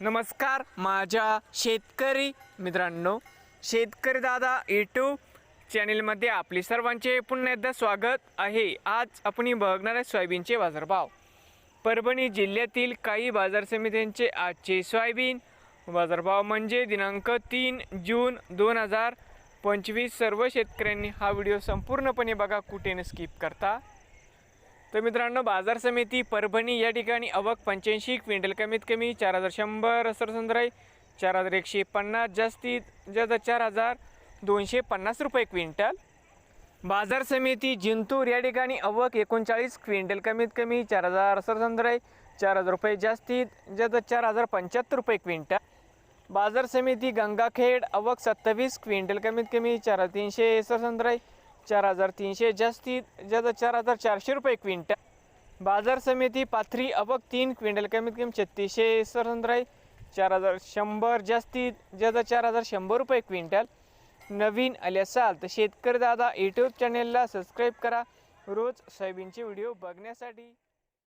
नमस्कार माझ्या शेतकरी मित्रांनो शेतकरी दादा यूट्यूब चॅनेलमध्ये आपले सर्वांचे पुन्हा एकदा स्वागत आहे. आज आपण बघणार आहे सोयाबीनचे बाजारभाव. परभणी जिल्ह्यातील काही बाजार समित्यांचे आजचे सोयाबीन बाजारभाव म्हणजे दिनांक तीन जून दोन हजार पंचवीस. सर्व शेतकऱ्यांनी हा व्हिडिओ संपूर्णपणे बघा कुठे न स्किप करता. तर मित्रांनो बाजार समिती परभणी या ठिकाणी अवक पंच्याऐंशी क्विंटल कमीत कमी चार हजार शंभर सरसंद्राई चार हजार एकशे पन्नास जास्तीत जास्त चार हजार दोनशे पन्नास रुपये क्विंटल. बाजार समिती जिंतूर या ठिकाणी अवक एकोणचाळीस क्विंटल कमीत कमी चार हजार सरसंद्राई चार हजार रुपये जास्तीत जास्त चार हजार पंच्याहत्तर रुपये क्विंटल. बाजार समिती गंगाखेड अवक सत्तावीस क्विंटल कमीत कमी चार हजार तीनशे सरसंद्राई चार हजार तीनशे जास्तीत जास्त चार हजार चारशे रुपये क्विंटल. बाजार समिती पाथरी अबक तीन क्विंटल कमीत कमी छत्तीसशे सरसंद्राई चार हजार शंभर जास्तीत जास्त चार हजार शंभर रुपये क्विंटल. नवीन आले असाल तर शेतकरी दादा यूट्यूब चॅनेलला सबस्क्राईब करा. रोज सोयाबीनचे व्हिडिओ बघण्यासाठी.